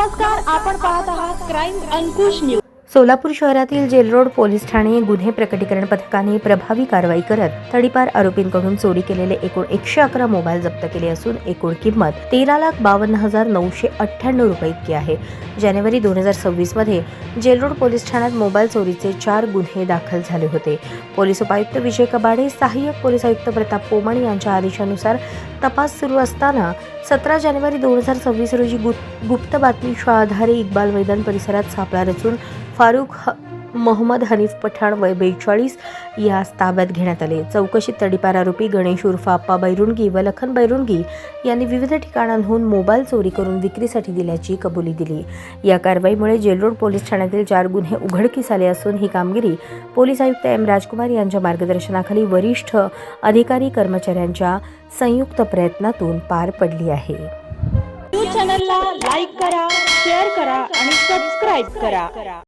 नमस्कार आपण पाहत आहात क्राईम अंकुश न्यूज. सोलापूर शहरातील जेलरोड पोलीस ठाणे गुन्हे प्रकटीकरण पथकाने प्रभावी कारवाई करत तडीपार आरोपींकडून चोरी केलेले एकूण एकशे अकरा मोबाईल जप्त केले असून एकूण किंमत तेरा लाख बावन्न हजार नऊशे अठ्ठ्याण्णव रुपये इतकी आहे. जानेवारी दोन हजार सव्वीसमध्ये जेलरोड पोलीस ठाण्यात मोबाईल चोरीचे चार गुन्हे दाखल झाले होते. पोलीस उपायुक्त विजय कबाडे सहाय्यक पोलीस आयुक्त प्रताप पोमण यांच्या आदेशानुसार तपास सुरू असताना सतरा जानेवारी दोन हजार सव्वीस रोजी गुप- गुप्त बातमीच्या आधारे इक्बाल मैदान परिसरात सापळा रचून फारुख ह- मोहम्मद हनीफ पठाण वय बेचाळीस. यास ताब्यात घेण्यात आले. चौकशीत तडीपार आरोपी गणेश उर्फ आप्पा बैरुणगी व लखन बैरुणगी यांनी विविध ठिकाणांहून मोबाईल चोरी करून विक्रीसाठी दिल्याची कबुली दिली. या कारवाईमुळे जेलरोड पोलीस ठाण्यातील चार गुन्हे उघडकीस आले असून ही कामगिरी पोलीस आयुक्त एम राजकुमार यांच्या मार्गदर्शनाखाली वरिष्ठ अधिकारी कर्मचाऱ्यांच्या संयुक्त प्रयत्नातून पार पडली आहे. चॅनलला लाईक करा शेअर करा आणि सबस्क्राईब करा.